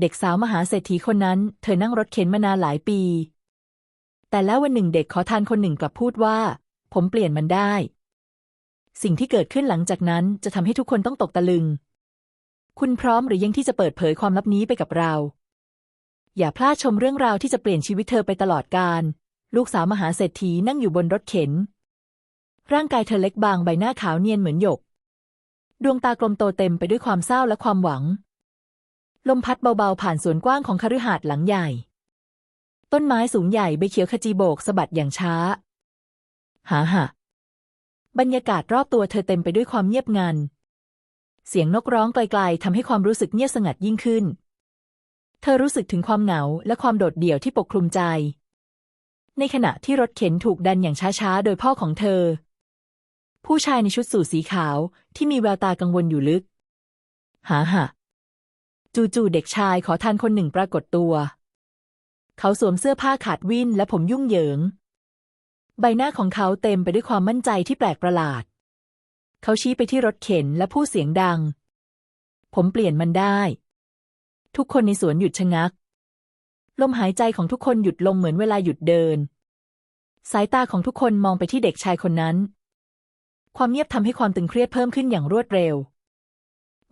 เด็กสาวมหาเศรษฐีคนนั้น เธอนั่งรถเข็นมานานหลายปี แต่แล้ววันหนึ่งเด็กขอทานคนหนึ่งกลับพูดว่า ผมเปลี่ยนมันได้ สิ่งที่เกิดขึ้นหลังจากนั้นจะทำให้ทุกคนต้องตกตะลึง คุณพร้อมหรือยังที่จะเปิดเผยความลับนี้ไปกับเรา อย่าพลาดชมเรื่องราวที่จะเปลี่ยนชีวิตเธอไปตลอดกาลลูกสาวมหาเศรษฐีนั่งอยู่บนรถเข็น ร่างกายเธอเล็กบางใบหน้าขาวเนียนเหมือนหยก ดวงตากลมโตเต็มไปด้วยความเศร้าและความหวัง ลมพัดเบาๆผ่านสวนกว้างของคฤหาสน์หลังใหญ่ ต้นไม้สูงใหญ่ใบเขียวขจีโบกสะบัดอย่างช้า หาหะบรรยากาศรอบตัวเธอเต็มไปด้วยความเงียบงัน เสียงนกร้องไกลๆทำให้ความรู้สึกเงียบสงัดยิ่งขึ้น เธอรู้สึกถึงความเหงาและความโดดเดี่ยวที่ปกคลุมใจ ในขณะที่รถเข็นถูกดันอย่างช้าๆ โดยพ่อของเธอ ผู้ชายในชุดสูทสีขาวที่มีแววตากังวลอยู่ลึก หาหะ จู่ๆเด็กชายขอทานคนหนึ่งปรากฏตัว เขาสวมเสื้อผ้าขาดวิ่นและผมยุ่งเหยิง ใบหน้าของเขาเต็มไปด้วยความมั่นใจที่แปลกประหลาด เขาชี้ไปที่รถเข็นและพูดเสียงดัง ผมเปลี่ยนมันได้ ทุกคนในสวนหยุดชะงัก ลมหายใจของทุกคนหยุดลงเหมือนเวลาหยุดเดิน สายตาของทุกคนมองไปที่เด็กชายคนนั้น ความเงียบทำให้ความตึงเครียดเพิ่มขึ้นอย่างรวดเร็ว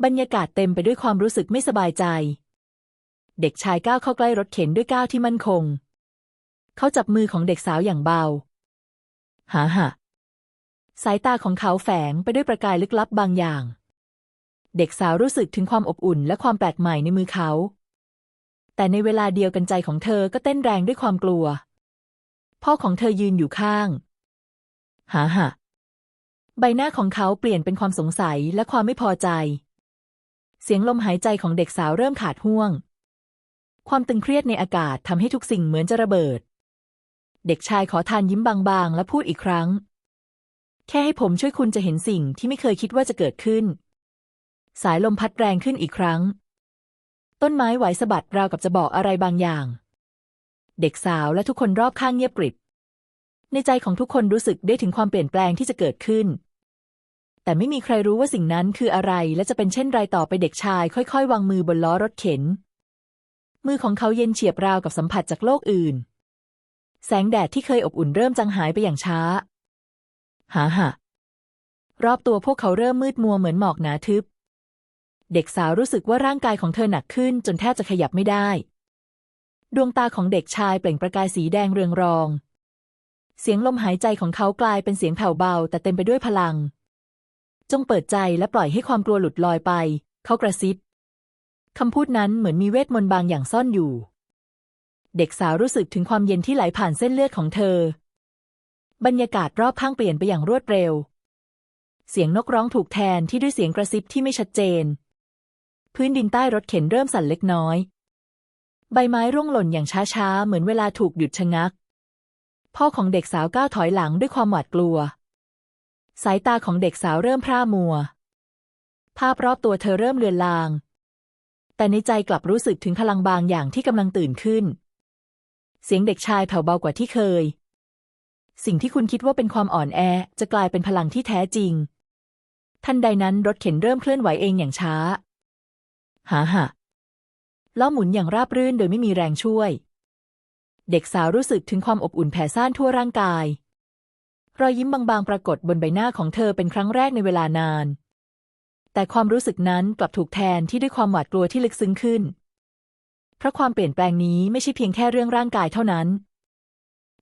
บรรยากาศเต็มไปด้วยความรู้สึกไม่สบายใจ เด็กชายก้าวเข้าใกล้รถเข็นด้วยก้าวที่มั่นคง เขาจับมือของเด็กสาวอย่างเบาหาหะสายตาของเขาแฝงไปด้วยประกายลึกลับบางอย่าง เด็กสาวรู้สึกถึงความอบอุ่นและความแปลกใหม่ในมือเขา แต่ในเวลาเดียวกันใจของเธอก็เต้นแรงด้วยความกลัว พ่อของเธอยืนอยู่ข้าง หาหะใบหน้าของเขาเปลี่ยนเป็นความสงสัยและความไม่พอใจ สียงลมหายใจของเด็กสาวเริ่มขาดห่วง ความตึงเครียดในอากาศทำให้ทุกสิ่งเหมือนจะระเบิด เด็กชายขอทานยิ้มบางๆ และพูดอีกครั้ง แค่ให้ผมช่วยคุณจะเห็นสิ่งที่ไม่เคยคิดว่าจะเกิดขึ้น สายลมพัดแรงขึ้นอีกครั้ง ต้นไม้ไหวสะบัดราวกับจะบอกอะไรบางอย่าง เด็กสาวและทุกคนรอบข้างเงียบกริบ ในใจของทุกคนรู้สึกได้ถึงความเปลี่ยนแปลงที่จะเกิดขึ้น แต่ไม่มีใครรู้ว่าสิ่งนั้นคืออะไร และจะเป็นเช่นไรต่อไปเด็กชาย ค่อยๆ วางมือบนล้อรถเข็น มือของเขาเย็นเฉียบราวกับสัมผัสจากโลกอื่น แสงแดดที่เคยอบอุ่นเริ่มจางหายไปอย่างช้า หาหะรอบตัวพวกเขาเริ่มมืดมัวเหมือนหมอกหนาทึบ เด็กสาวรู้สึกว่าร่างกายของเธอหนักขึ้นจนแทบจะขยับไม่ได้ ดวงตาของเด็กชายเปล่งประกายสีแดงเรืองรอง เสียงลมหายใจของเขากลายเป็นเสียงแผ่วเบา แต่เต็มไปด้วยพลัง จงเปิดใจและปล่อยให้ความกลัวหลุดลอยไป เขากระซิบคำพูดนั้นเหมือนมีเวทมนต์บางอย่างซ่อนอยู่ เด็กสาวรู้สึกถึงความเย็นที่ไหลผ่านเส้นเลือดของเธอ บรรยากาศรอบข้างเปลี่ยนไปอย่างรวดเร็ว เสียงนกร้องถูกแทนที่ด้วยเสียงกระซิบที่ไม่ชัดเจน พื้นดินใต้รถเข็นเริ่มสั่นเล็กน้อย ใบไม้ร่วงหล่นอย่างช้าๆ เหมือนเวลาถูกหยุดชะงัก พ่อของเด็กสาวก้าวถอยหลังด้วยความหวาดกลัว สายตาของเด็กสาวเริ่มพร่ามัว ภาพรอบตัวเธอเริ่มเลือนลาง แต่ในใจกลับรู้สึกถึงพลังบางอย่างที่กำลังตื่นขึ้น เสียงเด็กชายแผ่วเบากว่าที่เคย สิ่งที่คุณคิดว่าเป็นความอ่อนแอจะกลายเป็นพลังที่แท้จริง ทันใดนั้นรถเข็นเริ่มเคลื่อนไหวเองอย่างช้า หาหะล้อหมุนอย่างราบรื่นโดยไม่มีแรงช่วย เด็กสาวรู้สึกถึงความอบอุ่นแผ่ซ่านทั่วร่างกาย รอยยิ้มบางๆ ปรากฏบนใบหน้าของเธอเป็นครั้งแรกในเวลานาน แต่ความรู้สึกนั้นกลับถูกแทนที่ด้วยความหวาดกลัวที่ลึกซึ้งขึ้น เพราะความเปลี่ยนแปลงนี้ไม่ใช่เพียงแค่เรื่องร่างกายเท่านั้น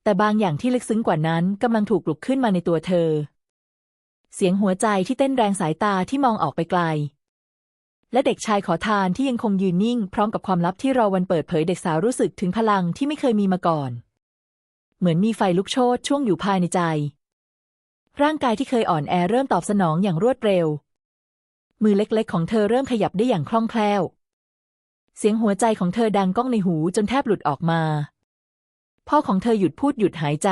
แต่บางอย่างที่ลึกซึ้งกว่านั้นกำลังถูกปลุกขึ้นมาในตัวเธอ เสียงหัวใจที่เต้นแรงสายตาที่มองออกไปไกล และเด็กชายขอทานที่ยังคงยืนนิ่ง พร้อมกับความลับที่รอวันเปิดเผยเด็กสาวรู้สึกถึงพลังที่ไม่เคยมีมาก่อน เหมือนมีไฟลุกโชนช่วงอยู่ภายในใจ ร่างกายที่เคยอ่อนแอเริ่มตอบสนองอย่างรวดเร็ว มือเล็กๆ ของเธอเริ่มขยับได้อย่างคล่องแคล่ว เสียงหัวใจของเธอดังก้องในหูจนแทบหลุดออกมา พ่อของเธอหยุดพูดหยุดหายใจ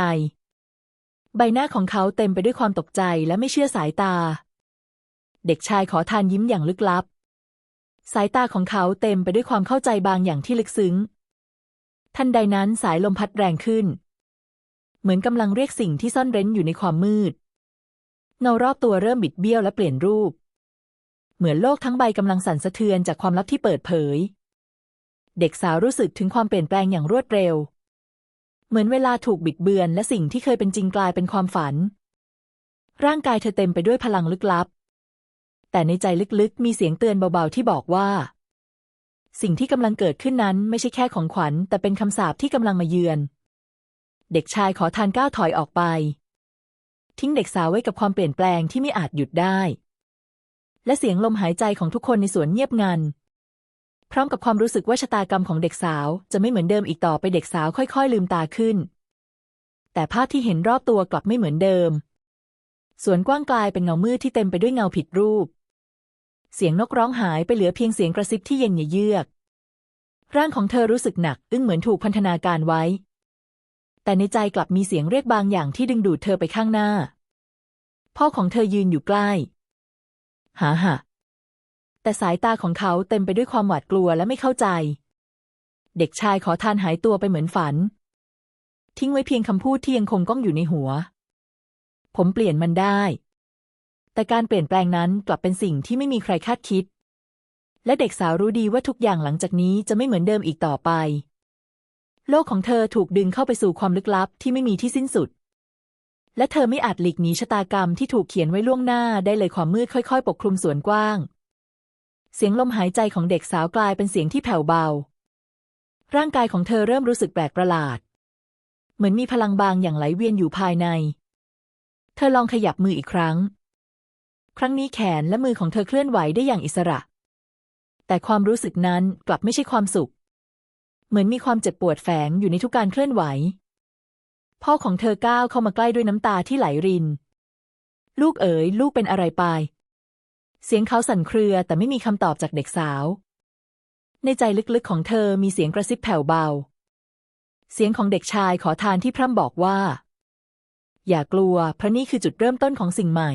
ใบหน้าของเขาเต็มไปด้วยความตกใจและไม่เชื่อสายตา เด็กชายขอทานยิ้มอย่างลึกลับ สายตาของเขาเต็มไปด้วยความเข้าใจบางอย่างที่ลึกซึ้ง ทันใดนั้นสายลมพัดแรงขึ้น เหมือนกำลังเรียกสิ่งที่ซ่อนเร้นอยู่ในความมืด เงารอบตัวเริ่มบิดเบี้ยวและเปลี่ยนรูป เหมือนโลกทั้งใบกำลังสั่นสะเทือนจากความลับที่เปิดเผย เด็กสาวรู้สึกถึงความเปลี่ยนแปลงอย่างรวดเร็ว เหมือนเวลาถูกบิดเบือนและสิ่งที่เคยเป็นจริงกลายเป็นความฝัน ร่างกายเธอเต็มไปด้วยพลังลึกลับ แต่ในใจลึกๆ มีเสียงเตือนเบาๆที่บอกว่า สิ่งที่กำลังเกิดขึ้นนั้นไม่ใช่แค่ของขวัญ แต่เป็นคำสาปที่กำลังมาเยือน เด็กชายขอทานก้าวถอยออกไป ทิ้งเด็กสาวไว้กับความเปลี่ยนแปลงที่ไม่อาจหยุดได้ และเสียงลมหายใจของทุกคนในสวนเงียบงัน พร้อมกับความรู้สึกว่าชะตากรรมของเด็กสาวจะไม่เหมือนเดิมอีกต่อไปเด็กสาวค่อย ๆ ลืมตาขึ้น แต่ภาพที่เห็นรอบตัวกลับไม่เหมือนเดิม สวนกว้างกลายเป็นเงามืดที่เต็มไปด้วยเงาผิดรูป เสียงนกร้องหายไปเหลือเพียงเสียงกระซิบที่เย็นเยือกร่างของเธอรู้สึกหนัก อึ้งเหมือนถูกพันธนาการไว้ แต่ในใจกลับมีเสียงเรียกบางอย่างที่ดึงดูดเธอไปข้างหน้า พ่อของเธอยืนอยู่ใกล้ หาหะแต่สายตาของเขาเต็มไปด้วยความหวาดกลัวและไม่เข้าใจ เด็กชายขอทานหายตัวไปเหมือนฝัน ทิ้งไว้เพียงคำพูดที่ยังคงก้องอยู่ในหัว ผมเปลี่ยนมันได้ แต่การเปลี่ยนแปลงนั้นกลับเป็นสิ่งที่ไม่มีใครคาดคิด และเด็กสาวรู้ดีว่าทุกอย่างหลังจากนี้จะไม่เหมือนเดิมอีกต่อไป โลกของเธอถูกดึงเข้าไปสู่ความลึกลับที่ไม่มีที่สิ้นสุด และเธอไม่อาจหลีกหนีชะตากรรมที่ถูกเขียนไว้ล่วงหน้าได้เลยความมืดค่อย ๆ ปกคลุมสวนกว้าง เสียงลมหายใจของเด็กสาวกลายเป็นเสียงที่แผ่วเบา ร่างกายของเธอเริ่มรู้สึกแปลกประหลาด เหมือนมีพลังบางอย่างไหลเวียนอยู่ภายใน เธอลองขยับมืออีกครั้ง ครั้งนี้แขนและมือของเธอเคลื่อนไหวได้อย่างอิสระ แต่ความรู้สึกนั้นกลับไม่ใช่ความสุข เหมือนมีความเจ็บปวดแฝงอยู่ในทุกการเคลื่อนไหว พ่อของเธอก้าวเข้ามาใกล้ด้วยน้ำตาที่ไหลริน ลูกเอ๋ยลูกเป็นอะไรไป เสียงเขาสั่นเครือแต่ไม่มีคำตอบจากเด็กสาว ในใจลึกๆของเธอมีเสียงกระซิบแผ่วเบา เสียงของเด็กชายขอทานที่พร่ำบอกว่า อย่ากลัวเพราะนี่คือจุดเริ่มต้นของสิ่งใหม่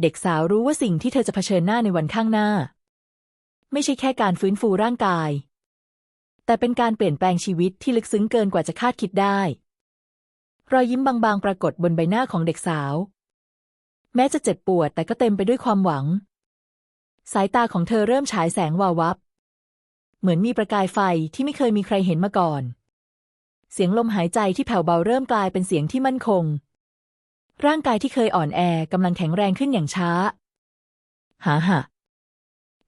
เด็กสาวรู้ว่าสิ่งที่เธอจะเผชิญหน้าในวันข้างหน้า ไม่ใช่แค่การฟื้นฟูร่างกาย แต่เป็นการเปลี่ยนแปลงชีวิตที่ลึกซึ้งเกินกว่าจะคาดคิดได้ รอยยิ้มบางๆ ปรากฏบนใบหน้าของเด็กสาว แม้จะเจ็บปวดแต่ก็เต็มไปด้วยความหวัง สายตาของเธอเริ่มฉายแสงวาววับ เหมือนมีประกายไฟที่ไม่เคยมีใครเห็นมาก่อน เสียงลมหายใจที่แผ่วเบาเริ่มกลายเป็นเสียงที่มั่นคง ร่างกายที่เคยอ่อนแอกำลังแข็งแรงขึ้นอย่างช้า หาหะ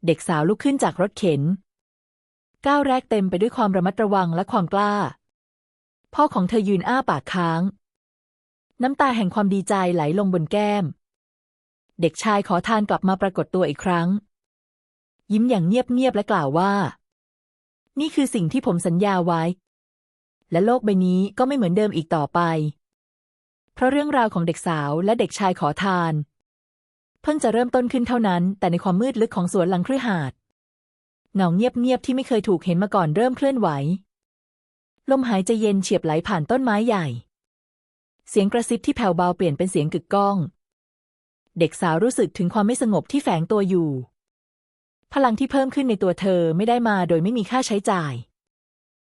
เด็กสาวลุกขึ้นจากรถเข็น ก้าวแรกเต็มไปด้วยความระมัดระวังและความกล้า พ่อของเธอยืนอ้าปากค้าง น้ำตาแห่งความดีใจไหลลงบนแก้ม เด็กชายขอทานกลับมาปรากฏตัวอีกครั้ง ยิ้มอย่างเงียบๆและกล่าวว่า นี่คือสิ่งที่ผมสัญญาไว้ และโลกใบนี้ก็ไม่เหมือนเดิมอีกต่อไป เพราะเรื่องราวของเด็กสาวและเด็กชายขอทาน เพิ่งจะเริ่มต้นขึ้นเท่านั้น แต่ในความมืดลึกของสวนหลังคฤหาสน์ เงาเงียบๆที่ไม่เคยถูกเห็นมาก่อนเริ่มเคลื่อนไหว ลมหายใจเย็นเฉียบไหลผ่านต้นไม้ใหญ่ เสียงกระซิบที่แผ่วเบาเปลี่ยนเป็นเสียงกึกก้อง เด็กสาวรู้สึกถึงความไม่สงบที่แฝงตัวอยู่ พลังที่เพิ่มขึ้นในตัวเธอไม่ได้มาโดยไม่มีค่าใช้จ่าย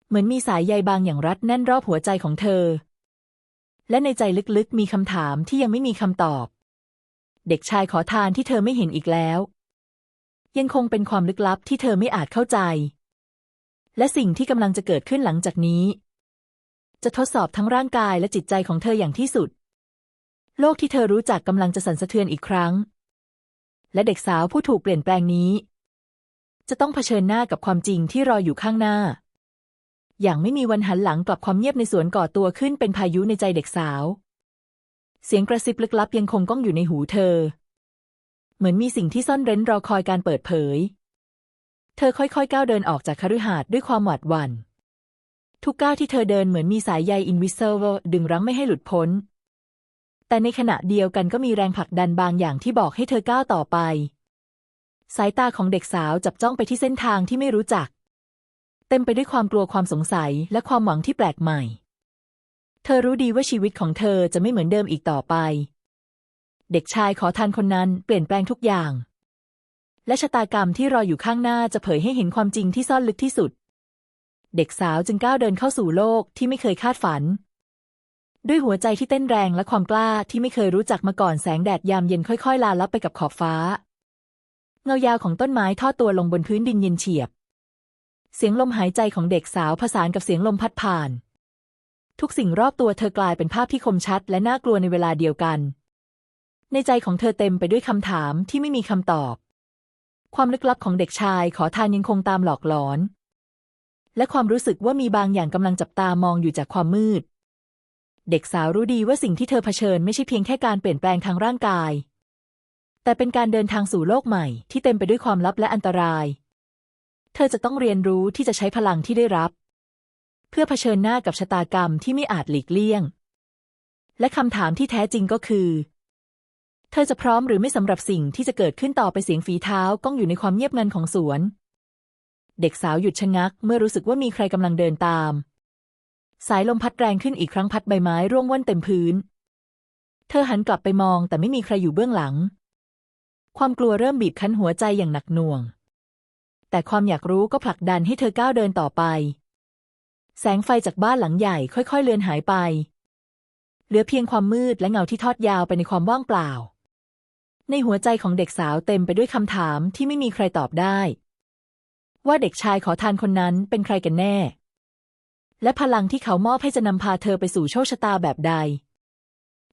เหมือนมีสายใยบางอย่างรัดแน่นรอบหัวใจของเธอ และในใจลึกๆมีคำถามที่ยังไม่มีคำตอบ เด็กชายขอทานที่เธอไม่เห็นอีกแล้ว ยังคงเป็นความลึกลับที่เธอไม่อาจเข้าใจ และสิ่งที่กำลังจะเกิดขึ้นหลังจากนี้ จะทดสอบทั้งร่างกายและจิตใจของเธออย่างที่สุด โลกที่เธอรู้จักกำลังจะสั่นสะเทือนอีกครั้ง และเด็กสาวผู้ถูกเปลี่ยนแปลงนี้ จะต้องเผชิญหน้ากับความจริงที่รออยู่ข้างหน้า อย่างไม่มีวันหันหลังกลับความเงียบในสวนก่อตัวขึ้นเป็นพายุในใจเด็กสาว เสียงกระซิบลึกลับยังคงก้องอยู่ในหูเธอ เหมือนมีสิ่งที่ซ่อนเร้นรอคอยการเปิดเผย เธอค่อยๆ ก้าวเดินออกจากคฤหาสน์ด้วยความหวาดหวั่น ทุกก้าวที่เธอเดินเหมือนมีสายใยอินวิเซอร์ดึงรั้งไม่ให้หลุดพ้น แต่ในขณะเดียวกันก็มีแรงผลักดันบางอย่างที่บอกให้เธอก้าวต่อไป สายตาของเด็กสาวจับจ้องไปที่เส้นทางที่ไม่รู้จัก เต็มไปด้วยความกลัวความสงสัยและความหวังที่แปลกใหม่ เธอรู้ดีว่าชีวิตของเธอจะไม่เหมือนเดิมอีกต่อไป เด็กชายขอทานคนนั้นเปลี่ยนแปลงทุกอย่าง และชะตากรรมที่รออยู่ข้างหน้าจะเผยให้เห็นความจริงที่ซ่อนลึกที่สุด เด็กสาวจึงก้าวเดินเข้าสู่โลกที่ไม่เคยคาดฝัน ด้วยหัวใจที่เต้นแรงและความกล้าที่ไม่เคยรู้จักมาก่อนแสงแดดยามเย็นค่อยๆ ลาลับไปกับขอบฟ้า เงายาวของต้นไม้ทอดตัวลงบนพื้นดินเย็นเฉียบ เสียงลมหายใจของเด็กสาวผสานกับเสียงลมพัดผ่าน ทุกสิ่งรอบตัวเธอกลายเป็นภาพที่คมชัด และน่ากลัวในเวลาเดียวกัน ในใจของเธอเต็มไปด้วยคำถามที่ไม่มีคำตอบ ความลึกลับของเด็กชายขอทานยังคงตามหลอกหลอน และความรู้สึกว่ามีบางอย่างกำลังจับตามองอยู่จากความมืด เด็กสาวรู้ดีว่าสิ่งที่เธอเผชิญไม่ใช่เพียงแค่การเปลี่ยนแปลงทางร่างกาย แต่เป็นการเดินทางสู่โลกใหม่ที่เต็มไปด้วยความลับและอันตราย เธอจะต้องเรียนรู้ที่จะใช้พลังที่ได้รับ เพื่อเผชิญหน้ากับชะตากรรมที่ไม่อาจหลีกเลี่ยง และคำถามที่แท้จริงก็คือ เธอจะพร้อมหรือไม่สำหรับสิ่งที่จะเกิดขึ้นต่อไปเสียงฝีเท้าก้องอยู่ในความเงียบงันของสวน เด็กสาวหยุดชะงัก เมื่อรู้สึกว่ามีใครกำลังเดินตาม สายลมพัดแรงขึ้นอีกครั้งพัดใบไม้ร่วงว่อนเต็มพื้น เธอหันกลับไปมองแต่ไม่มีใครอยู่เบื้องหลัง ความกลัวเริ่มบีบคั้นหัวใจอย่างหนักหน่วง แต่ความอยากรู้ก็ผลักดันให้เธอก้าวเดินต่อไป แสงไฟจากบ้านหลังใหญ่ค่อย ๆ เลือนหายไป เหลือเพียงความมืดและเงาที่ทอดยาวไปในความว่างเปล่า ในหัวใจของเด็กสาวเต็มไปด้วยคำถามที่ไม่มีใครตอบได้ ว่าเด็กชายขอทานคนนั้นเป็นใครกันแน่ และพลังที่เขามอบให้จะนำพาเธอไปสู่โชคชะตาแบบใด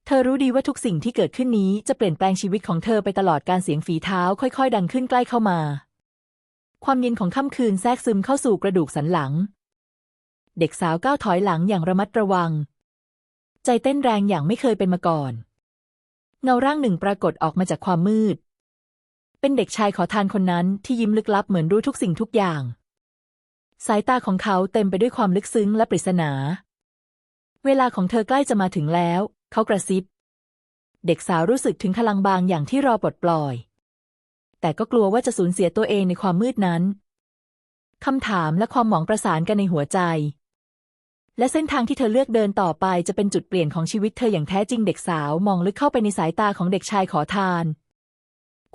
เธอรู้ดีว่าทุกสิ่งที่เกิดขึ้นนี้จะเปลี่ยนแปลงชีวิตของเธอไปตลอดการเสียงฝีเท้าค่อย ๆ ดังขึ้นใกล้เข้ามา ความเย็นของค่ำคืนแทรกซึมเข้าสู่กระดูกสันหลัง เด็กสาวก้าวถอยหลังอย่างระมัดระวัง ใจเต้นแรงอย่างไม่เคยเป็นมาก่อน เงาร่างหนึ่งปรากฏออกมาจากความมืด เป็นเด็กชายขอทานคนนั้นที่ยิ้มลึกลับเหมือนรู้ทุกสิ่งทุกอย่าง สายตาของเขาเต็มไปด้วยความลึกซึ้งและปริศนา เวลาของเธอใกล้จะมาถึงแล้ว เขากระซิบ เด็กสาวรู้สึกถึงพลังบางอย่างที่รอปลดปล่อย แต่ก็กลัวว่าจะสูญเสียตัวเองในความมืดนั้นคำถามและความหวังประสานกันในหัวใจ และเส้นทางที่เธอเลือกเดินต่อไปจะเป็นจุดเปลี่ยนของชีวิตเธออย่างแท้จริงเด็กสาวมองลึกเข้าไปในสายตาของเด็กชายขอทาน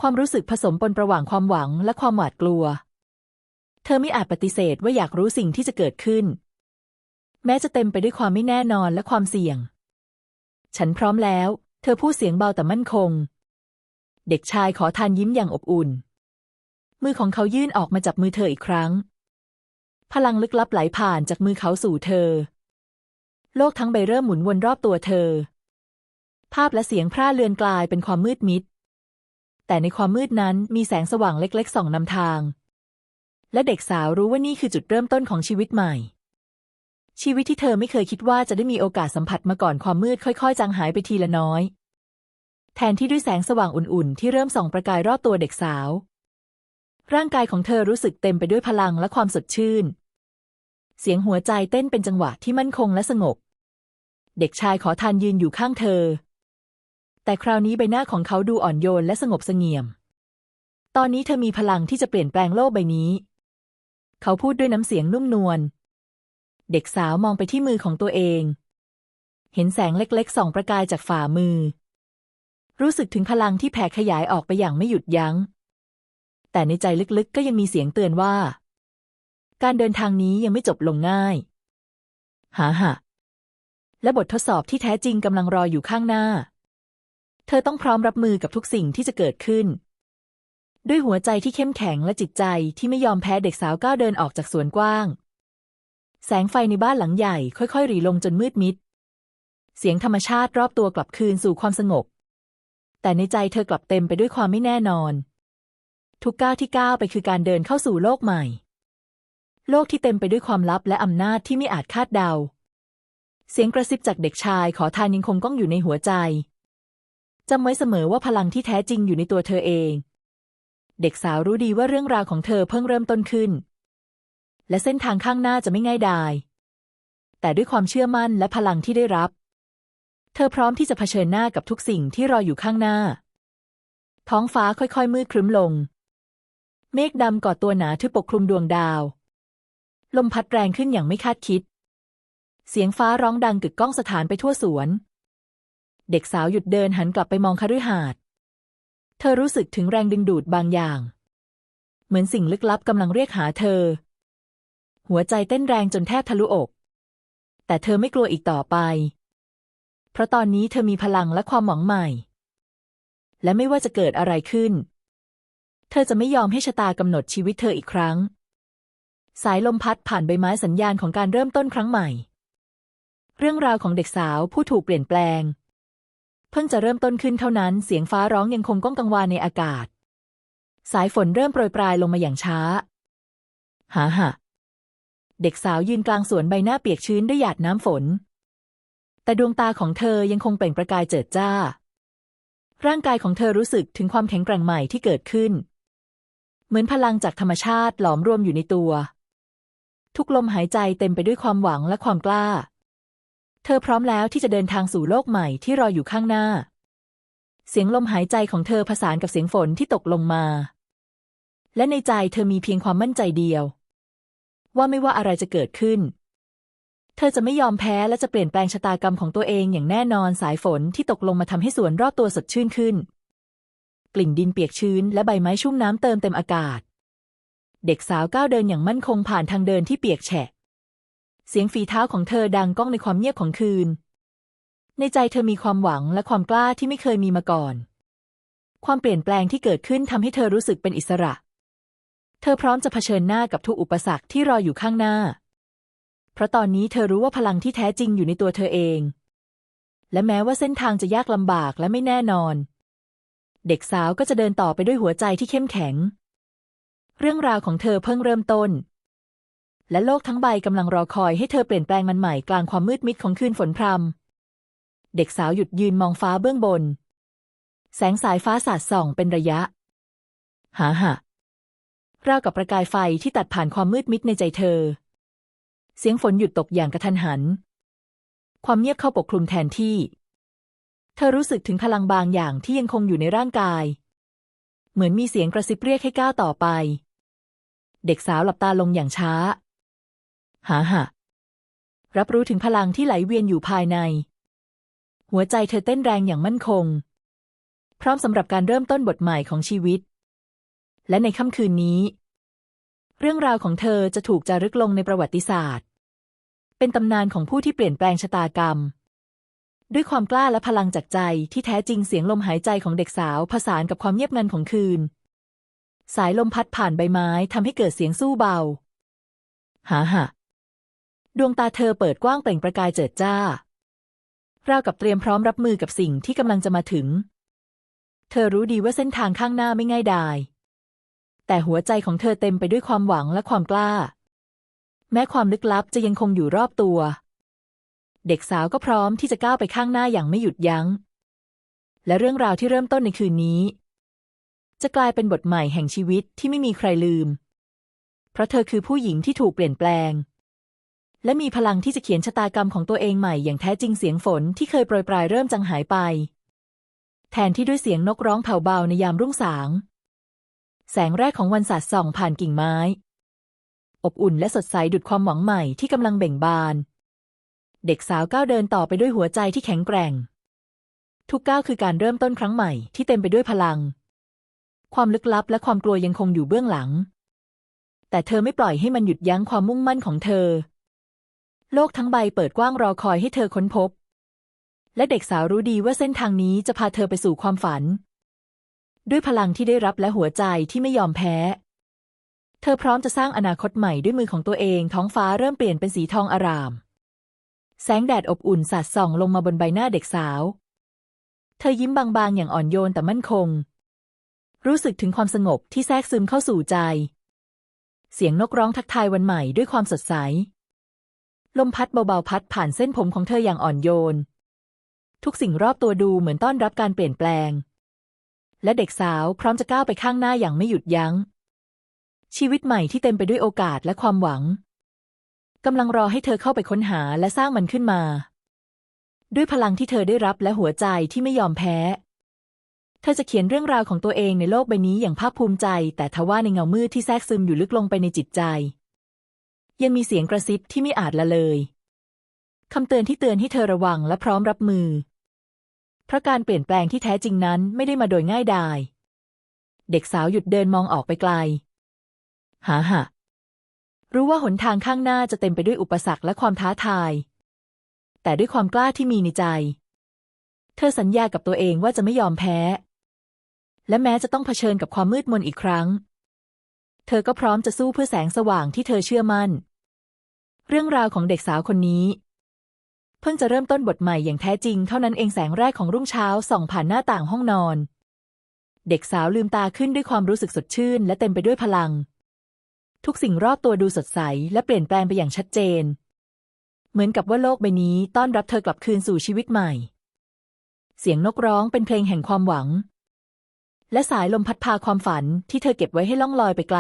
ความรู้สึกผสมปนประหว่างความหวังและความหวาดกลัว เธอไม่อาจปฏิเสธว่าอยากรู้สิ่งที่จะเกิดขึ้น แม้จะเต็มไปด้วยความไม่แน่นอนและความเสี่ยง ฉันพร้อมแล้ว เธอพูดเสียงเบาแต่มั่นคง เด็กชายขอทานยิ้มอย่างอบอุ่น มือของเขายื่นออกมาจับมือเธออีกครั้ง พลังลึกลับไหลผ่านจากมือเขาสู่เธอ โลกทั้งใบเริ่มหมุนวนรอบตัวเธอ ภาพและเสียงพร่าเลือนกลายเป็นความมืดมิด แต่ในความมืดนั้นมีแสงสว่างเล็กๆส่องนำทาง และเด็กสาวรู้ว่านี่คือจุดเริ่มต้นของชีวิตใหม่ ชีวิตที่เธอไม่เคยคิดว่าจะได้มีโอกาสสัมผัสมาก่อนความมืดค่อยๆ จางหายไปทีละน้อย แทนที่ด้วยแสงสว่างอุ่นๆ ที่เริ่มส่องประกายรอบตัวเด็กสาว ร่างกายของเธอรู้สึกเต็มไปด้วยพลังและความสดชื่น เสียงหัวใจเต้นเป็นจังหวะที่มั่นคงและสงบ เด็กชายขอทานยืนอยู่ข้างเธอ แต่คราวนี้ใบหน้าของเขาดูอ่อนโยนและสงบเสงี่ยม ตอนนี้เธอมีพลังที่จะเปลี่ยนแปลงโลกใบนี้ เขาพูดด้วยน้ำเสียงนุ่มนวล เด็กสาวมองไปที่มือของตัวเอง เห็นแสงเล็กๆส่องประกายจากฝ่ามือ รู้สึกถึงพลังที่แผ่ขยายออกไปอย่างไม่หยุดยัง้ง แต่ในใจลึกๆก็ยังมีเสียงเตือนว่า การเดินทางนี้ยังไม่จบลงง่าย หาหะและบททดสอบที่แท้จริงกำลังรออยู่ข้างหน้า เธอต้องพร้อมรับมือกับทุกสิ่งที่จะเกิดขึ้น ด้วยหัวใจที่เข้มแข็งและจิตใจที่ไม่ยอมแพ้เด็กสาวก้าวเดินออกจากสวนกว้าง แสงไฟในบ้านหลังใหญ่ค่อยๆ หรีลงจนมืดมิด เสียงธรรมชาติรอบตัวกลับคืนสู่ความสงบ แต่ในใจเธอกลับเต็มไปด้วยความไม่แน่นอน ทุกก้าวที่ก้าวไปคือการเดินเข้าสู่โลกใหม่ โลกที่เต็มไปด้วยความลับและอำนาจที่ไม่อาจคาดเดา เสียงกระซิบจากเด็กชายขอทานยังคงก้องอยู่ในหัวใจจำไว้เสมอว่าพลังที่แท้จริงอยู่ในตัวเธอเอง เด็กสาวรู้ดีว่าเรื่องราวของเธอเพิ่งเริ่มต้นขึ้น และเส้นทางข้างหน้าจะไม่ง่ายดาย แต่ด้วยความเชื่อมั่นและพลังที่ได้รับ เธอพร้อมที่จะเผชิญหน้ากับทุกสิ่งที่รออยู่ข้างหน้า ท้องฟ้าค่อยๆมืดครึ้มลง เมฆดำก่อตัวหนาทึบปกคลุมดวงดาว ลมพัดแรงขึ้นอย่างไม่คาดคิด เสียงฟ้าร้องดังกึกก้องสถานไปทั่วสวน เด็กสาวหยุดเดินหันกลับไปมองคฤหาสน์เธอรู้สึกถึงแรงดึงดูดบางอย่าง เหมือนสิ่งลึกลับกำลังเรียกหาเธอ หัวใจเต้นแรงจนแทบทะลุอก แต่เธอไม่กลัวอีกต่อไป เพราะตอนนี้เธอมีพลังและความหวังใหม่ และไม่ว่าจะเกิดอะไรขึ้น เธอจะไม่ยอมให้ชะตากำหนดชีวิตเธออีกครั้ง สายลมพัดผ่านใบไม้สัญญาณของการเริ่มต้นครั้งใหม่ เรื่องราวของเด็กสาวผู้ถูกเปลี่ยนแปลง เพิ่งจะเริ่มต้นขึ้นเท่านั้นเสียงฟ้าร้องยังคงก้องกังวานในอากาศ สายฝนเริ่มโปรยปลายลงมาอย่างช้าหาหะเด็กสาวยืนกลางสวนใบหน้าเปียกชื้นด้วยหยาดน้ำฝน แต่ดวงตาของเธอยังคงเปล่งประกายเจิดจ้า ร่างกายของเธอรู้สึกถึงความแข็งแกร่งใหม่ที่เกิดขึ้น เหมือนพลังจากธรรมชาติหลอมรวมอยู่ในตัว ทุกลมหายใจเต็มไปด้วยความหวังและความกล้า เธอพร้อมแล้วที่จะเดินทางสู่โลกใหม่ที่รออยู่ข้างหน้า เสียงลมหายใจของเธอผสานกับเสียงฝนที่ตกลงมา และในใจเธอมีเพียงความมั่นใจเดียว ว่าไม่ว่าอะไรจะเกิดขึ้น เธอจะไม่ยอมแพ้และจะเปลี่ยนแปลงชะตากรรมของตัวเองอย่างแน่นอนสายฝนที่ตกลงมาทำให้สวนรอบตัวสดชื่นขึ้น กลิ่นดินเปียกชื้นและใบไม้ชุ่มน้ำเติมเต็มอากาศ เด็กสาวก้าวเดินอย่างมั่นคงผ่านทางเดินที่เปียกแฉะ เสียงฝีเท้าของเธอดังก้องในความเงียบของคืน ในใจเธอมีความหวังและความกล้าที่ไม่เคยมีมาก่อน ความเปลี่ยนแปลงที่เกิดขึ้นทำให้เธอรู้สึกเป็นอิสระ เธอพร้อมจะเผชิญหน้ากับทุกอุปสรรคที่รออยู่ข้างหน้า เพราะตอนนี้เธอรู้ว่าพลังที่แท้จริงอยู่ในตัวเธอเอง และแม้ว่าเส้นทางจะยากลำบากและไม่แน่นอน เด็กสาวก็จะเดินต่อไปด้วยหัวใจที่เข้มแข็ง เรื่องราวของเธอเพิ่งเริ่มต้น และโลกทั้งใบกำลังรอคอยให้เธอเปลี่ยนแปลงมันใหม่กลางความมืดมิดของคืนฝนพรำเด็กสาวหยุดยืนมองฟ้าเบื้องบน แสงสายฟ้าสาดส่องเป็นระยะ หาหะราวกับประกายไฟที่ตัดผ่านความมืดมิดในใจเธอ เสียงฝนหยุดตกอย่างกระทันหัน ความเงียบเข้าปกคลุมแทนที่ เธอรู้สึกถึงพลังบางอย่างที่ยังคงอยู่ในร่างกาย เหมือนมีเสียงกระซิบเรียกให้ก้าวต่อไป เด็กสาวหลับตาลงอย่างช้า หาหะรับรู้ถึงพลังที่ไหลเวียนอยู่ภายใน หัวใจเธอเต้นแรงอย่างมั่นคง พร้อมสำหรับการเริ่มต้นบทใหม่ของชีวิต และในค่ำคืนนี้ เรื่องราวของเธอจะถูกจารึกลงในประวัติศาสตร์ เป็นตำนานของผู้ที่เปลี่ยนแปลงชะตากรรม ด้วยความกล้าและพลังจากใจที่แท้จริงเสียงลมหายใจของเด็กสาวผสานกับความเงียบงันของคืน สายลมพัดผ่านใบไม้ทำให้เกิดเสียงสู้เบาหาหะดวงตาเธอเปิดกว้างเปล่งประกายเจิดจ้าราวกับเตรียมพร้อมรับมือกับสิ่งที่กำลังจะมาถึง เธอรู้ดีว่าเส้นทางข้างหน้าไม่ง่ายดาย แต่หัวใจของเธอเต็มไปด้วยความหวังและความกล้า แม้ความลึกลับจะยังคงอยู่รอบตัว เด็กสาวก็พร้อมที่จะก้าวไปข้างหน้าอย่างไม่หยุดยัง้ง และเรื่องราวที่เริ่มต้นในคืนนี้ จะกลายเป็นบทใหม่แห่งชีวิตที่ไม่มีใครลืม เพราะเธอคือผู้หญิงที่ถูกเปลี่ยนแปลง และมีพลังที่จะเขียนชะตากรรมของตัวเองใหม่อย่างแท้จริงเสียงฝนที่เคยโปรยปลายเริ่มจางหายไป แทนที่ด้วยเสียงนกร้องแผ่วเบาในยามรุ่งสาง แสงแรกของวันสาดส่องผ่านกิ่งไม้ อบอุ่นและสดใสดุดความหวังใหม่ที่กำลังเบ่งบาน เด็กสาวก้าวเดินต่อไปด้วยหัวใจที่แข็งแกร่ง ทุกก้าวคือการเริ่มต้นครั้งใหม่ที่เต็มไปด้วยพลัง ความลึกลับและความกลัวยังคงอยู่เบื้องหลัง แต่เธอไม่ปล่อยให้มันหยุดยั้งความมุ่งมั่นของเธอ โลกทั้งใบเปิดกว้างรอคอยให้เธอค้นพบ และเด็กสาวรู้ดีว่าเส้นทางนี้จะพาเธอไปสู่ความฝัน ด้วยพลังที่ได้รับและหัวใจที่ไม่ยอมแพ้เธอพร้อมจะสร้างอนาคตใหม่ด้วยมือของตัวเอง ท้องฟ้าเริ่มเปลี่ยนเป็นสีทองอาราม แสงแดดอบอุ่นสาดส่องลงมาบนใบหน้าเด็กสาว เธอยิ้มบางๆ อย่างอ่อนโยนแต่มั่นคง รู้สึกถึงความสงบที่แทรกซึมเข้าสู่ใจ เสียงนกร้องทักทายวันใหม่ด้วยความสดใส ลมพัดเบาๆพัดผ่านเส้นผมของเธออย่างอ่อนโยน ทุกสิ่งรอบตัวดูเหมือนต้อนรับการเปลี่ยนแปลง และเด็กสาวพร้อมจะก้าวไปข้างหน้าอย่างไม่หยุดยัง้ง ชีวิตใหม่ที่เต็มไปด้วยโอกาสและความหวัง กำลังรอให้เธอเข้าไปค้นหาและสร้างมันขึ้นมา ด้วยพลังที่เธอได้รับและหัวใจที่ไม่ยอมแพ้ เธอจะเขียนเรื่องราวของตัวเองในโลกใบนี้อย่างภาคภูมิใจ แต่ทว่าในเงามืดที่แทรกซึมอยู่ลึกลงไปในจิตใจ ยังมีเสียงกระซิบที่ไม่อาจละเลยคำเตือนที่เตือนให้เธอระวังและพร้อมรับมือ เพราะการเปลี่ยนแปลงที่แท้จริงนั้นไม่ได้มาโดยง่ายดาย เด็กสาวหยุดเดินมองออกไปไกล หาหะ รู้ว่าหนทางข้างหน้าจะเต็มไปด้วยอุปสรรคและความท้าทาย แต่ด้วยความกล้าที่มีในใจ เธอสัญญากับตัวเองว่าจะไม่ยอมแพ้ และแม้จะต้องเผชิญกับความมืดมนอีกครั้ง เธอก็พร้อมจะสู้เพื่อแสงสว่างที่เธอเชื่อมั่น เรื่องราวของเด็กสาวคนนี้ เพิ่งจะเริ่มต้นบทใหม่อย่างแท้จริงเท่านั้นเองแสงแรกของรุ่งเช้าส่องผ่านหน้าต่างห้องนอน เด็กสาวลืมตาขึ้นด้วยความรู้สึกสดชื่น และเต็มไปด้วยพลัง ทุกสิ่งรอบตัวดูสดใส และเปลี่ยนแปลงไปอย่างชัดเจน เหมือนกับว่าโลกใบนี้ต้อนรับเธอกลับคืนสู่ชีวิตใหม่ เสียงนกร้องเป็นเพลงแห่งความหวัง และสายลมพัดพาความฝันที่เธอเก็บไว้ให้ล่องลอยไปไกล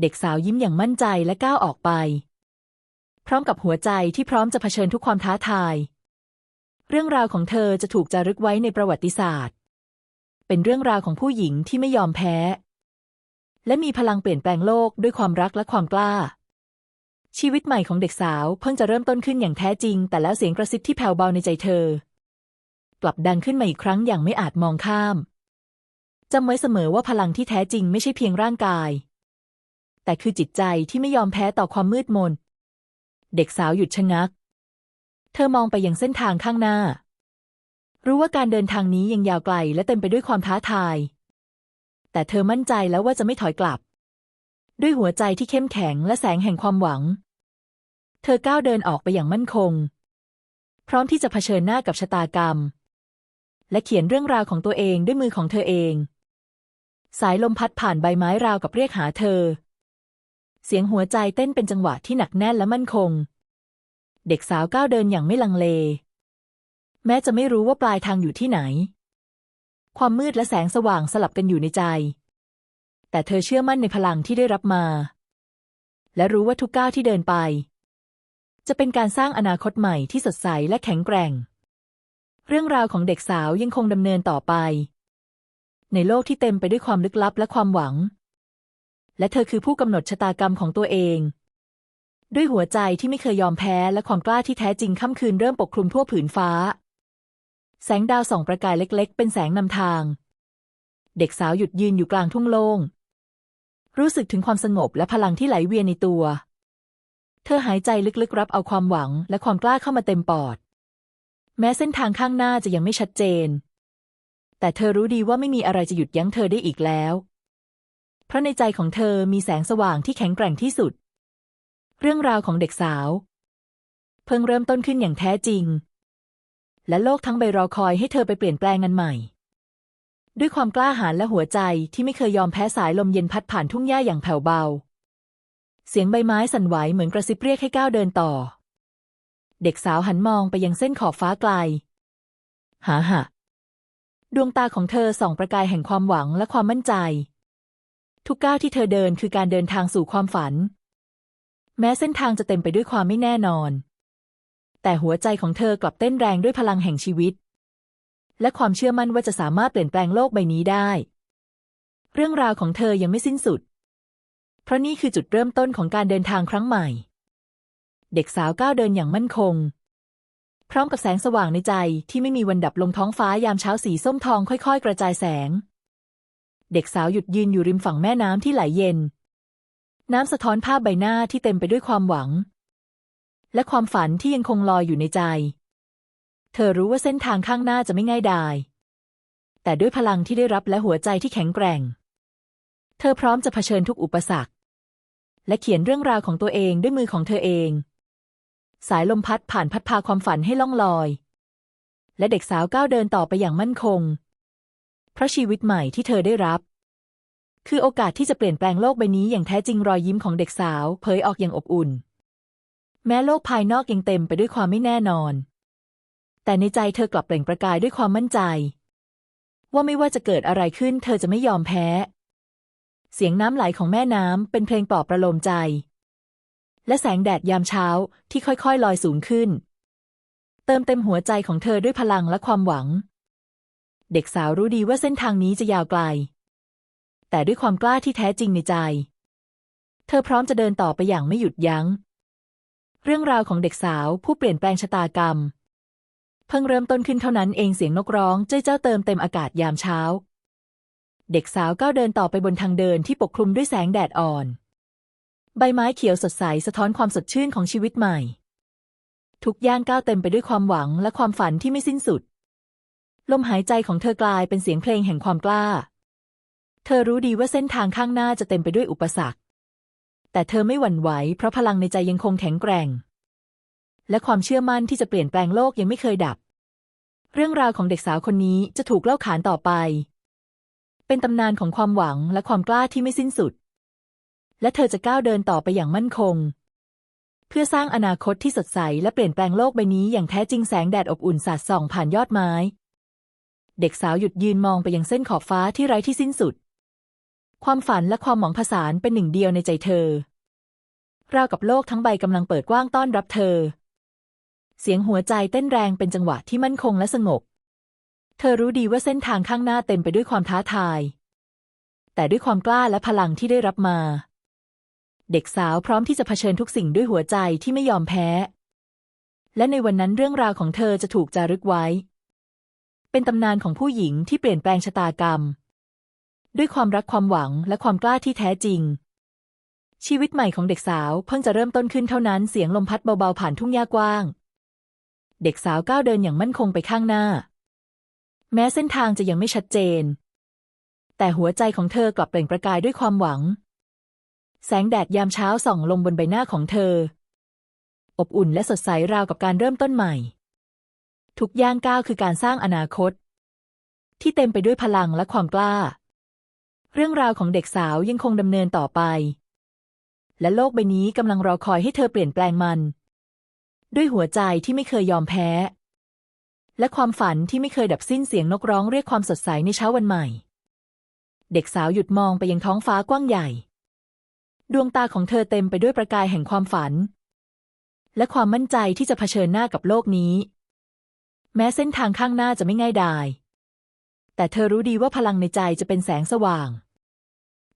เด็กสาวยิ้มอย่างมั่นใจและก้าวออกไป พร้อมกับหัวใจที่พร้อมจะเผชิญทุกความท้าทาย เรื่องราวของเธอจะถูกจารึกไว้ในประวัติศาสตร์ เป็นเรื่องราวของผู้หญิงที่ไม่ยอมแพ้ และมีพลังเปลี่ยนแปลงโลกด้วยความรักและความกล้า ชีวิตใหม่ของเด็กสาวเพิ่งจะเริ่มต้นขึ้นอย่างแท้จริง แต่แล้วเสียงกระซิบที่แผ่วเบาในใจเธอ กลับดังขึ้นมาอีกครั้งอย่างไม่อาจมองข้ามจำไว้เสมอว่าพลังที่แท้จริงไม่ใช่เพียงร่างกาย แต่คือจิตใจที่ไม่ยอมแพ้ต่อความมืดมน เด็กสาวหยุดชะงัก เธอมองไปยังเส้นทางข้างหน้า รู้ว่าการเดินทางนี้ยังยาวไกลและเต็มไปด้วยความท้าทาย แต่เธอมั่นใจแล้วว่าจะไม่ถอยกลับ ด้วยหัวใจที่เข้มแข็งและแสงแห่งความหวัง เธอก้าวเดินออกไปอย่างมั่นคง พร้อมที่จะเผชิญหน้ากับชะตากรรม และเขียนเรื่องราวของตัวเองด้วยมือของเธอเอง สายลมพัดผ่านใบไม้ราวกับเรียกหาเธอ เสียงหัวใจเต้นเป็นจังหวะที่หนักแน่นและมั่นคง เด็กสาวก้าวเดินอย่างไม่ลังเล แม้จะไม่รู้ว่าปลายทางอยู่ที่ไหน ความมืดและแสงสว่างสลับกันอยู่ในใจ แต่เธอเชื่อมั่นในพลังที่ได้รับมา และรู้ว่าทุกก้าวที่เดินไป จะเป็นการสร้างอนาคตใหม่ที่สดใสและแข็งแกร่ง เรื่องราวของเด็กสาวยังคงดำเนินต่อไป ในโลกที่เต็มไปด้วยความลึกลับและความหวัง และเธอคือผู้กำหนดชะตากรรมของตัวเอง ด้วยหัวใจที่ไม่เคยยอมแพ้และความกล้าที่แท้จริงค่ำคืนเริ่มปกคลุมทั่วผืนฟ้า แสงดาวส่องประกายเล็กๆ เป็นแสงนำทาง เด็กสาวหยุดยืนอยู่กลางทุ่งโล่ง รู้สึกถึงความสงบและพลังที่ไหลเวียนในตัว เธอหายใจลึกๆ รับเอาความหวังและความกล้าเข้ามาเต็มปอด แม้เส้นทางข้างหน้าจะยังไม่ชัดเจน แต่เธอรู้ดีว่าไม่มีอะไรจะหยุดยั้งเธอได้อีกแล้ว เพราะในใจของเธอมีแสงสว่างที่แข็งแกร่งที่สุด เรื่องราวของเด็กสาว เพิ่งเริ่มต้นขึ้นอย่างแท้จริง และโลกทั้งใบรอคอยให้เธอไปเปลี่ยนแปลงงันใหม่ ด้วยความกล้าหาญและหัวใจที่ไม่เคยยอมแพ้สายลมเย็นพัดผ่านทุ่งหญ้าอย่างแผ่วเบา เสียงใบไม้สั่นไหวเหมือนกระซิบเรียกให้ก้าวเดินต่อ เด็กสาวหันมองไปยังเส้นขอบฟ้าไกล หาหะดวงตาของเธอส่องประกายแห่งความหวังและความมั่นใจ ทุกก้าวที่เธอเดินคือการเดินทางสู่ความฝัน แม้เส้นทางจะเต็มไปด้วยความไม่แน่นอน แต่หัวใจของเธอกลับเต้นแรงด้วยพลังแห่งชีวิต และความเชื่อมั่นว่าจะสามารถเปลี่ยนแปลงโลกใบนี้ได้ เรื่องราวของเธอยังไม่สิ้นสุด เพราะนี่คือจุดเริ่มต้นของการเดินทางครั้งใหม่ เด็กสาวก้าวเดินอย่างมั่นคง พร้อมกับแสงสว่างในใจที่ไม่มีวันดับลงท้องฟ้ายามเช้าสีส้มทองค่อย ๆ กระจายแสง เด็กสาวหยุดยืนอยู่ริมฝั่งแม่น้ำที่ไหลเย็น น้ำสะท้อนภาพใบหน้าที่เต็มไปด้วยความหวัง และความฝันที่ยังคงลอยอยู่ในใจ เธอรู้ว่าเส้นทางข้างหน้าจะไม่ง่ายดาย แต่ด้วยพลังที่ได้รับและหัวใจที่แข็งแกร่ง เธอพร้อมจะเผชิญทุกอุปสรรค และเขียนเรื่องราวของตัวเองด้วยมือของเธอเอง สายลมพัดผ่านพัดพาความฝันให้ล่องลอย และเด็กสาวก้าวเดินต่อไปอย่างมั่นคง เพราะชีวิตใหม่ที่เธอได้รับ คือโอกาสที่จะเปลี่ยนแปลงโลกใบนี้อย่างแท้จริงรอยยิ้มของเด็กสาวเผยออกอย่างอบอุ่น แม้โลกภายนอกยังเต็มไปด้วยความไม่แน่นอน แต่ในใจเธอกลับเปล่งประกายด้วยความมั่นใจ ว่าไม่ว่าจะเกิดอะไรขึ้น เธอจะไม่ยอมแพ้ เสียงน้ำไหลของแม่น้ำเป็นเพลงปลอบประโลมใจ และแสงแดดยามเช้าที่ค่อยๆ ลอยสูงขึ้น เติมเต็มหัวใจของเธอด้วยพลังและความหวัง เด็กสาวรู้ดีว่าเส้นทางนี้จะยาวไกล แต่ด้วยความกล้าที่แท้จริงในใจ เธอพร้อมจะเดินต่อไปอย่างไม่หยุดยัง้ง เรื่องราวของเด็กสาวผู้เปลี่ยนแปลงชะตากรรม เพิ่งเริ่มต้นขึ้นเท่านั้นเองเสียงนกร้องเจ้ยเจ้าเติมเต็มอากาศยามเช้า เด็กสาวก้าวเดินต่อไปบนทางเดินที่ปกคลุมด้วยแสงแดดอ่อน ใบไม้เขียวสดใสสะท้อนความสดชื่นของชีวิตใหม่ ทุกย่างก้าวเต็มไปด้วยความหวังและความฝันที่ไม่สิ้นสุด ลมหายใจของเธอกลายเป็นเสียงเพลงแห่งความกล้า เธอรู้ดีว่าเส้นทางข้างหน้าจะเต็มไปด้วยอุปสรรค แต่เธอไม่หวั่นไหวเพราะพลังในใจยังคงแข็งแกร่ง และความเชื่อมั่นที่จะเปลี่ยนแปลงโลกยังไม่เคยดับ เรื่องราวของเด็กสาวคนนี้จะถูกเล่าขานต่อไป เป็นตำนานของความหวังและความกล้าที่ไม่สิ้นสุด และเธอจะก้าวเดินต่อไปอย่างมั่นคง เพื่อสร้างอนาคตที่สดใสและเปลี่ยนแปลงโลกใบนี้อย่างแท้จริงแสงแดดอบอุ่นสาดส่องผ่านยอดไม้ เด็กสาวหยุดยืนมองไปยังเส้นขอบฟ้าที่ไร้ที่สิ้นสุด ความฝันและความหวังผสานเป็นหนึ่งเดียวในใจเธอ ราวกับโลกทั้งใบกำลังเปิดกว้างต้อนรับเธอ เสียงหัวใจเต้นแรงเป็นจังหวะที่มั่นคงและสงบ เธอรู้ดีว่าเส้นทางข้างหน้าเต็มไปด้วยความท้าทาย แต่ด้วยความกล้าและพลังที่ได้รับมา เด็กสาวพร้อมที่จะเผชิญทุกสิ่งด้วยหัวใจที่ไม่ยอมแพ้ และในวันนั้นเรื่องราวของเธอจะถูกจารึกไว้ เป็นตำนานของผู้หญิงที่เปลี่ยนแปลงชะตากรรม ด้วยความรักความหวังและความกล้าที่แท้จริง ชีวิตใหม่ของเด็กสาวเพิ่งจะเริ่มต้นขึ้นเท่านั้นเสียงลมพัดเบาๆผ่านทุ่งหญ้ากว้าง เด็กสาวก้าวเดินอย่างมั่นคงไปข้างหน้า แม้เส้นทางจะยังไม่ชัดเจน แต่หัวใจของเธอกลับเปล่งประกายด้วยความหวัง แสงแดดยามเช้าส่องลงบนใบหน้าของเธอ อบอุ่นและสดใสราวกับการเริ่มต้นใหม่ ทุกย่างก้าวคือการสร้างอนาคต ที่เต็มไปด้วยพลังและความกล้า เรื่องราวของเด็กสาวยังคงดำเนินต่อไป และโลกใบนี้กำลังรอคอยให้เธอเปลี่ยนแปลงมัน ด้วยหัวใจที่ไม่เคยยอมแพ้ และความฝันที่ไม่เคยดับสิ้นเสียงนกร้องเรียกความสดใสในเช้าวันใหม่ เด็กสาวหยุดมองไปยังท้องฟ้ากว้างใหญ่ ดวงตาของเธอเต็มไปด้วยประกายแห่งความฝัน และความมั่นใจที่จะเผชิญหน้ากับโลกนี้ แม้เส้นทางข้างหน้าจะไม่ง่ายดาย แต่เธอรู้ดีว่าพลังในใจจะเป็นแสงสว่าง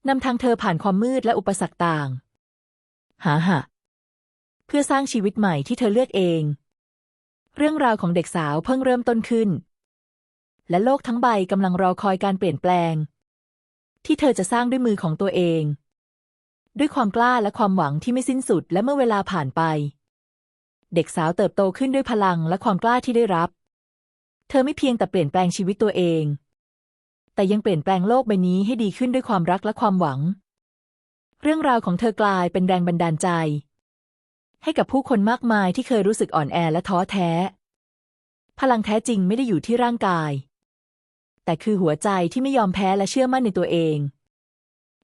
นำทางเธอผ่านความมืดและอุปสรรคต่าง หาหะ เพื่อสร้างชีวิตใหม่ที่เธอเลือกเอง เรื่องราวของเด็กสาวเพิ่งเริ่มต้นขึ้น และโลกทั้งใบกำลังรอคอยการเปลี่ยนแปลง ที่เธอจะสร้างด้วยมือของตัวเอง ด้วยความกล้าและความหวังที่ไม่สิ้นสุดและเมื่อเวลาผ่านไป เด็กสาวเติบโตขึ้นด้วยพลังและความกล้าที่ได้รับ เธอไม่เพียงแต่เปลี่ยนแปลงชีวิตตัวเอง แต่ยังเปลี่ยนแปลงโลกใบนี้ให้ดีขึ้นด้วยความรักและความหวัง เรื่องราวของเธอกลายเป็นแรงบันดาลใจ ให้กับผู้คนมากมายที่เคยรู้สึกอ่อนแอและท้อแท้ พลังแท้จริงไม่ได้อยู่ที่ร่างกาย แต่คือหัวใจที่ไม่ยอมแพ้และเชื่อมั่นในตัวเอง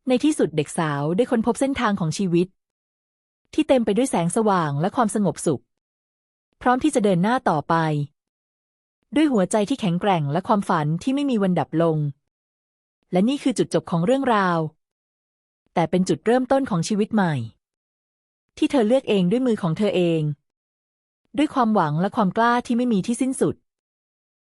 ในที่สุดเด็กสาวได้ค้นพบเส้นทางของชีวิต ที่เต็มไปด้วยแสงสว่างและความสงบสุข พร้อมที่จะเดินหน้าต่อไปด้วยหัวใจที่แข็งแกร่งและความฝันที่ไม่มีวันดับลง และนี่คือจุดจบของเรื่องราว แต่เป็นจุดเริ่มต้นของชีวิตใหม่ ที่เธอเลือกเองด้วยมือของเธอเอง ด้วยความหวังและความกล้าที่ไม่มีที่สิ้นสุด